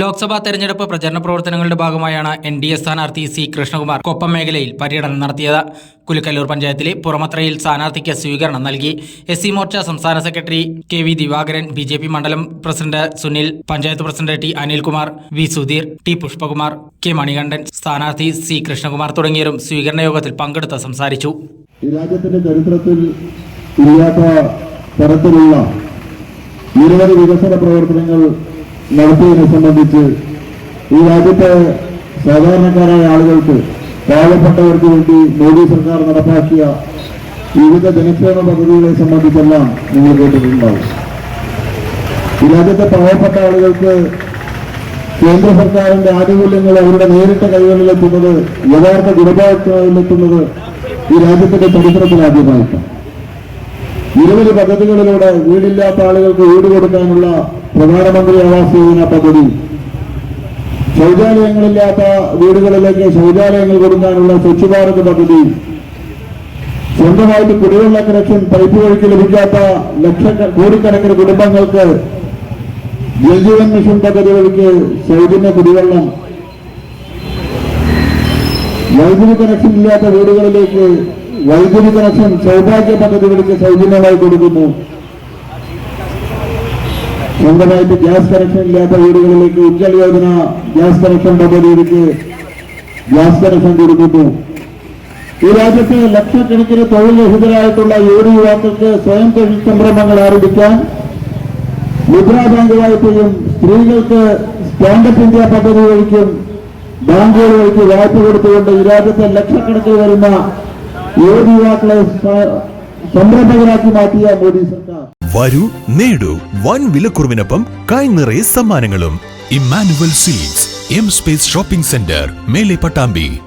ലോക്സഭാ തെരഞ്ഞെടുപ്പ് പ്രചരണ പ്രവർത്തനങ്ങളുടെ ഭാഗമായാണ് എൻ ഡി എ സ്ഥാനാർത്ഥി സി കൃഷ്ണകുമാർ കൊപ്പം മേഖലയിൽ പര്യടനം നടത്തിയത്. കുലുക്കല്ലൂർ പഞ്ചായത്തിലെ പുറമത്രയിൽ സ്ഥാനാർത്ഥിക്ക് സ്വീകരണം നൽകി. എസ് സി മോർച്ച സംസ്ഥാന secretary K V Divakaran B J P മണ്ഡലം president Sunil panchayat president T Anilkumar V Sudheer T Pushpakumar K Manikandan സ്ഥാനാർത്ഥി സി കൃഷ്ണകുമാർ തുടങ്ങിയവരും സ്വീകരണ യോഗത്തിൽ പങ്കെടുത്ത് സംസാരിച്ചു. ഈ ചരിത്രത്തിൽ ഇല്ലാത്ത തരത്തിലുള്ള നിരവധി വികസന പ്രവർത്തനങ്ങൾ നടത്തിയതിനെ സംബന്ധിച്ച് ഈ രാജ്യത്തെ സാധാരണക്കാരായ ആളുകൾക്ക് പാവപ്പെട്ടവർക്ക് വേണ്ടി മോദി സർക്കാർ നടപ്പാക്കിയ വിവിധ ജനക്ഷേമ പദ്ധതികളെ സംബന്ധിച്ചെല്ലാം നിങ്ങൾ കേട്ടിട്ടുണ്ടാവും. ഈ രാജ്യത്തെ പാവപ്പെട്ട ആളുകൾക്ക് കേന്ദ്ര സർക്കാരിന്റെ ആനുകൂല്യങ്ങൾ അവരുടെ നേരിട്ട കൈകളിലെത്തുന്നത് യഥാർത്ഥ ഗുണഭോക്താവിലെത്തുന്നത് ഈ രാജ്യത്തിന്റെ ചരിത്രത്തിൽ ആദ്യമായിട്ടാണ്. നിരവധി പദ്ധതികളിലൂടെ വീടില്ലാത്ത ആളുകൾക്ക് വീട് കൊടുക്കാനുള്ള പ്രധാനമന്ത്രി ആവാസ് യോജന പദ്ധതി. ശൗചാലയങ്ങളില്ലാത്ത വീടുകളിലേക്ക് ശൗചാലയങ്ങൾ കൊടുക്കാനുള്ള സ്വച്ഛ് ഭാരത് പദ്ധതി. സ്വന്തമായിട്ട് കുടിവെള്ള കണക്ഷൻ പൈപ്പ് വഴിക്ക് ലഭിക്കാത്ത ലക്ഷ കോടിക്കണക്കിന് കുടുംബങ്ങൾക്ക് ജൽജീവൻ മിഷൻ പദ്ധതി വഴിക്ക് സൗജന്യ കുടിവെള്ളം. വൈദ്യുതി കണക്ഷൻ ഇല്ലാത്ത വീടുകളിലേക്ക് വൈദ്യുതി കണക്ഷൻ സൗഭാഗ്യ പദ്ധതി വഴിക്ക് സൗജന്യമായി കൊടുക്കുന്നു. സ്വന്തമായിട്ട് ഗ്യാസ് കണക്ഷൻ ഇല്ലാത്ത വീടുകളിലേക്ക് ഉജ്ജൽ യോജന ഗ്യാസ് കണക്ഷൻ പദ്ധതിയിലേക്ക് ഗ്യാസ് കണക്ഷൻ കൊടുക്കുന്നു. ഈ രാജ്യത്തെ ലക്ഷക്കണക്കിന് തൊഴിൽ രഹിതരായിട്ടുള്ള യുവതി യുവാക്കൾക്ക് സ്വയം തൊഴിൽ സംരംഭങ്ങൾ ആരംഭിക്കാൻ മുദ്രാ ബാങ്ക് വായ്പയും സ്ത്രീകൾക്ക് സ്റ്റാൻഡപ്പ് ഇന്ത്യ പദ്ധതി വഴിക്കും ബാങ്കുകൾ വഴിക്ക് വായ്പ കൊടുത്തുകൊണ്ട് ഈ രാജ്യത്തെ ലക്ഷക്കണക്കിന് വരുന്ന യുവതി യുവാക്കളെ സംരംഭകരാക്കി മാറ്റിയ മോദി സർക്കാർ. വരൂ നേടൂ. വൻ വിലക്കുറവിനൊപ്പം കൈ നിറയെ സമ്മാനങ്ങളും. Emmanuel seeds M space shopping centre മേലെ പട്ടാമ്പി.